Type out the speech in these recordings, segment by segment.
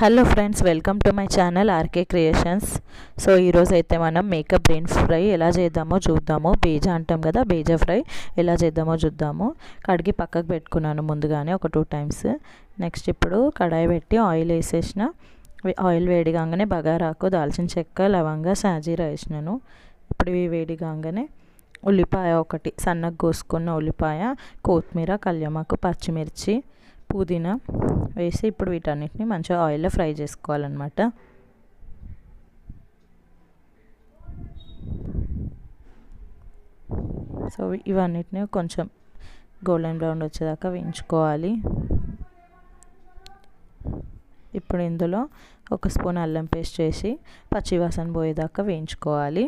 Hello friends welcome to my channel RK creations so ఈరోజు అయితే మనం మేకప్ బ్రెయిన్ ఫ్రై ఎలా చేద్దామో చూద్దాము. బేజా అంటాం కదా బేజా ఫ్రై ఎలా చేద్దామో చూద్దాము. కడిగి పక్కకు పెట్టుకున్నాను ముందుగానే ఒక టూ టైమ్స్ నెక్స్ట్ ఇప్పుడు కడాయి పెట్టి ఆయిల్ వేసేసిన. ఆయిల్ వేడిగానే బగారాకు దాల్చిన చెక్క లవంగా సాజీరా వేసినాను. ఇప్పుడు ఇవి వేడిగాగానే ఉల్లిపాయ ఒకటి సన్నగా కోసుకున్న ఉల్లిపాయ కొత్తిమీర కళ్యమాకు పచ్చిమిర్చి పుదీనా వేసి ఇప్పుడు వీటన్నిటిని మంచిగా ఆయిల్లో ఫ్రై చేసుకోవాలన్నమాట. సో ఇవన్నిటిని కొంచెం గోల్డెన్ బ్రౌన్ వచ్చేదాకా వేయించుకోవాలి. ఇప్పుడు ఇందులో ఒక స్పూన్ అల్లం పేస్ట్ చేసి పచ్చివాసన పోయేదాకా వేయించుకోవాలి.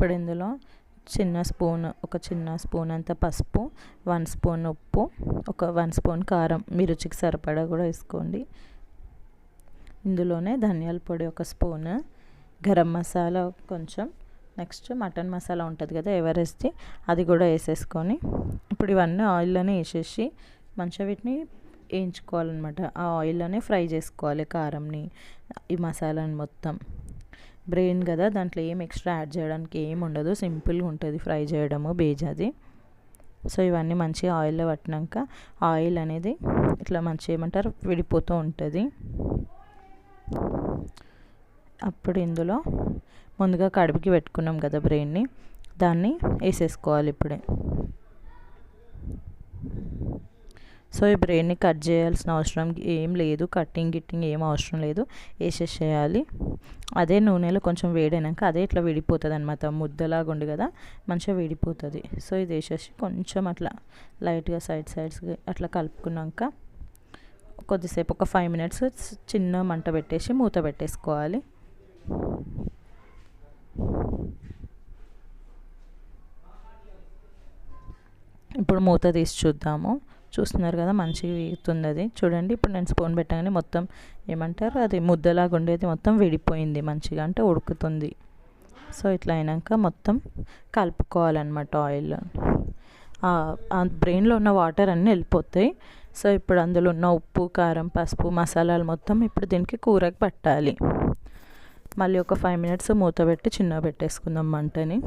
ఇప్పుడు ఇందులో చిన్న స్పూన్ ఒక చిన్న స్పూన్ అంత పసుపు వన్ స్పూన్ ఉప్పు ఒక వన్ స్పూన్ కారం. మీ రుచికి సరిపడా కూడా వేసుకోండి. ఇందులోనే ధనియాల పొడి ఒక స్పూన్ గరం మసాలా కొంచెం. నెక్స్ట్ మటన్ మసాలా ఉంటుంది కదా ఎవరెస్ట్ది అది కూడా వేసేసుకొని. ఇప్పుడు ఇవన్నీ ఆయిల్లోనే వేసేసి మంచిగా వీటిని వేయించుకోవాలన్నమాట. ఆ ఆయిల్లోనే ఫ్రై చేసుకోవాలి కారంని ఈ మసాలాని మొత్తం. బ్రెయిన్ కదా దాంట్లో ఏం ఎక్స్ట్రా యాడ్ చేయడానికి ఏం ఉండదు. సింపుల్గా ఉంటుంది ఫ్రై చేయడము బేజాది సో ఇవన్నీ మంచిగా ఆయిల్లో పట్టినాక ఆయిల్ అనేది ఇట్లా మంచిగా ఏమంటారు విడిపోతూ ఉంటుంది. అప్పుడు ఇందులో ముందుగా కడుపుకి పెట్టుకున్నాం కదా బ్రెయిన్ని దాన్ని వేసేసుకోవాలి ఇప్పుడే. సో ఈ బ్రెయిన్ని కట్ చేయాల్సిన అవసరం ఏం లేదు. కట్టింగ్ గిట్టింగ్ ఏం అవసరం లేదు. వేసేసేయాలి. అదే నూనెలో కొంచెం వేడైనాక అదే ఇట్లా విడిపోతుంది అనమాట ముద్దలాగా ఉండి కదా మంచిగా విడిపోతుంది. సో ఇది వేసేసి కొంచెం అట్లా లైట్గా సైడ్ సైడ్స్ అట్లా కలుపుకున్నాక కొద్దిసేపు ఒక ఫైవ్ మినిట్స్ చిన్న మంట పెట్టేసి మూత పెట్టేసుకోవాలి. ఇప్పుడు మూత తీసి చూద్దాము. చూస్తున్నారు కదా మంచిగా వేగుతుంది అది చూడండి ఇప్పుడు నేను స్పూన్ పెట్టగానే మొత్తం ఏమంటారు అది ముద్దలాగా ఉండేది మొత్తం విడిపోయింది మంచిగా అంటే ఉడుకుతుంది. సో ఇట్లా అయినాక మొత్తం కలుపుకోవాలన్నమాట ఆయిల్. ఆ బ్రెయిన్లో ఉన్న వాటర్ అన్నీ వెళ్ళిపోతాయి. సో ఇప్పుడు అందులో ఉన్న ఉప్పు కారం పసుపు మసాలాలు మొత్తం ఇప్పుడు దీనికి కూరకు పట్టాలి. మళ్ళీ ఒక ఫైవ్ మినిట్స్ మూత పెట్టి చిన్న పెట్టేసుకుందాం మంటని.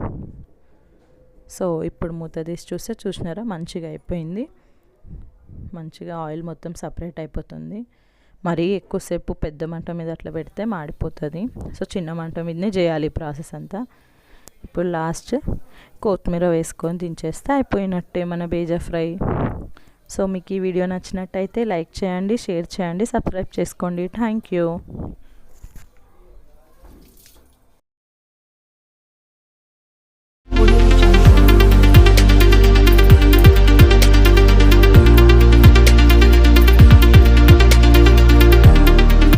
సో ఇప్పుడు మూత తీసి చూస్తే చూసినారా మంచిగా అయిపోయింది. మంచిగా ఆయిల్ మొత్తం సపరేట్ అయిపోతుంది. మరీ ఎక్కువసేపు పెద్ద మంట మీద అట్లా పెడితే మాడిపోతుంది. సో చిన్న మంట మీదనే చేయాలి ఈ ప్రాసెస్ అంతా. ఇప్పుడు లాస్ట్ కొత్తిమీర వేసుకొని దించేస్తే అయిపోయినట్టే మన బేజా ఫ్రై. సో మీకు ఈ వీడియో నచ్చినట్టయితే లైక్ చేయండి షేర్ చేయండి సబ్స్క్రైబ్ చేసుకోండి. Thank you.